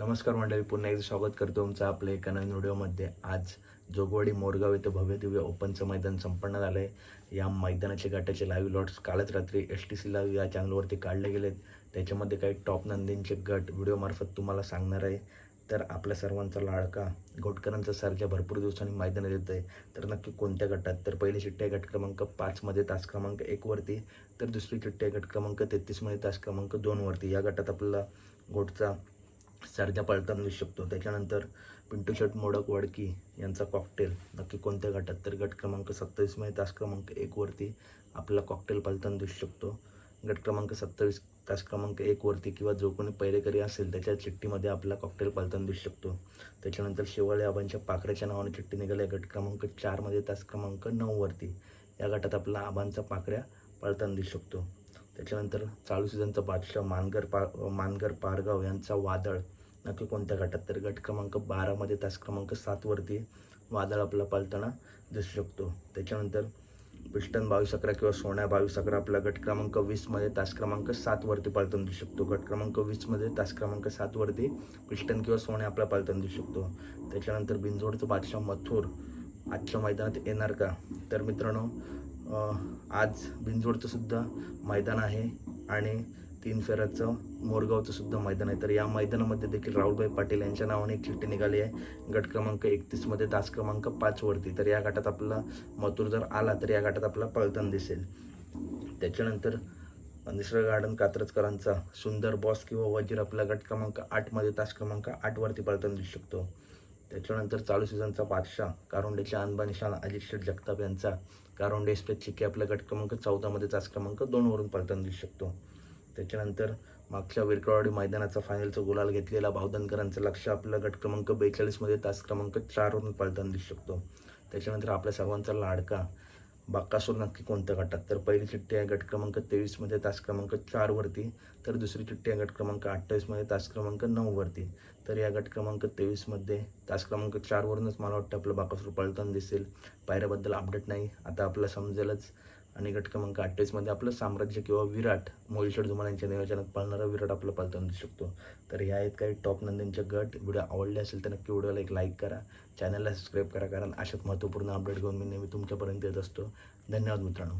नमस्कार मंडळी पुन्हा एकदा स्वागत करतो तुमचं आपल्या एका नवीन व्हिडिओमध्ये. आज जोगवाडी मोरगाव येथे भव्य दिव्य ओपनचं मैदान संपन्न झालं आहे या मैदानाचे गाठाचे लाईव्ह लॉट्स कालच रात्री एस टी सी लाईव्ह या चॅनलवरती काढले गेलेत. त्याच्यामध्ये काही टॉप नंदींचे गट व्हिडिओमार्फत तुम्हाला सांगणार आहे. तर आपल्या सर्वांचा लाडका गोटकरांचा सारख्या भरपूर दिवसांनी मैदानात येत आहे तर नक्की कोणत्या गटात? तर पहिली चिठ्ठी आहे गट क्रमांक पाचमध्ये तास क्रमांक एकवरती तर दुसरी चिठ्ठी आहे गट क्रमांक तेहतीसमध्ये तास क्रमांक दोनवरती या गटात आपल्याला गोटचा सरजा पळताना दिसू शकतो. त्याच्यानंतर पिंटू शर्ट मोडक वडकी यांचा कॉकटेल नक्की कोणत्या गटात? तर गट क्रमांक सत्तावीसमध्ये तास क्रमांक एकवरती आपल्याला कॉकटेल पळताना दिसू शकतो. गट क्रमांक सत्तावीस तास क्रमांक एकवरती किंवा जो कोणी पहिलेकरी असेल त्याच्या चिठ्ठीमध्ये आपला कॉकटेल पळताना दिसू शकतो. त्याच्यानंतर शेवाळे आबांच्या पाखऱ्याच्या नावाने चिठ्ठी निघाली आहे. गट क्रमांक चारमध्ये तास क्रमांक नऊवरती या गटात आपला आबांचा पाखऱ्या पळताना दिसू शकतो. त्याच्यानंतर चालू सीझनचा बादशाह मानगर पा मानगर पारगाव यांचा वादळ. नक्की कोणत्या गटात? तर गट क्रमांक बारामध्ये तास क्रमांक सातवरती वादळ आपला पालताना दिसू शकतो. त्याच्यानंतर पिस्टन बावीस अकरा किंवा सोन्या बावीस अकरा आपला गट क्रमांक वीसमध्ये तास क्रमांक सातवरती पालताना दिसू शकतो. गट क्रमांक वीसमध्ये तास क्रमांक सातवरती पिस्टन किंवा सोन्या आपला पालताना दिसू शकतो. त्याच्यानंतर बिंजोडचं बादशाह मथुर आजच्या मैदानात येणार का? तर मित्रांनो आज बिंजोडचं सुद्धा मैदान आहे आणि तीन फेऱ्याचं मोरगावचं सुद्धा मैदान आहे. तर या मैदानामध्ये देखील राहुलभाई पाटील यांच्या नावाने एक चिठ्ठी निघाली आहे. गट क्रमांक एकतीसमध्ये तास क्रमांक पाचवरती तर या गटात आपला मथुर जर आला तर या गटात आपला पळतन दिसेल. त्याच्यानंतर निसर्ग गार्डन कात्रजकरांचा सुंदर बॉस किंवा वजीर आपला गट क्रमांक आठमध्ये तास क्रमांक आठवरती पळताना दिसू शकतो. त्याच्यानंतर चालू सीझनचा बादशाह कारोंडेच्या अनबान शान अजित शेठ जगताप यांचा कारोंडे एक्सप्रेस चिके आपला गट क्रमांक चौदामध्ये तास क्रमांक दोनवरून पळताना दिसू शकतो. त्याच्यानंतर मागच्या विरकरवाडी मैदानाचा फायनलचा गुलाल घेतलेला भावधनकरांचं लक्ष आपल्याला गट क्रमांक बेचाळीसमध्ये तास क्रमांक चारवरून पळताना दिसू शकतो. त्याच्यानंतर आपल्या सर्वांचा लाडका बाकासूर नक्की कोणत्या गटात? तर पहिली चिठ्ठी आहे गट क्रमांक तेवीसमध्ये तास क्रमांक चारवरती तर दुसरी चिठ्ठी आहे गट क्रमांक अठ्ठावीसमध्ये तास क्रमांक नऊवरती तर या गट क्रमांक तेवीसमध्ये तास क्रमांक चारवरूनच मला वाटतं आपलं बाकासूर पळताना दिसेल. पायऱ्याबद्दल अपडेट नाही. आता आपल्याला समजेलच आणि गट क्रमांक अठ्ठावीसमध्ये आपलं साम्राज्य किंवा विराट मोहिशेड धुमाळ यांच्या नियोजनात पळणारा विराट आपलं पळताना दिसू शकतो. तर ह्या आहेत काही टॉप नंदींचे गट. व्हिडिओ आवडले असेल तर नक्की व्हिडिओला एक लाईक करा. चॅनलला सबस्क्राईब करा कारण अशाच महत्त्वपूर्ण अपडेट घेऊन मी नेहमी तुमच्यापर्यंत येत असतो. धन्यवाद मित्रांनो.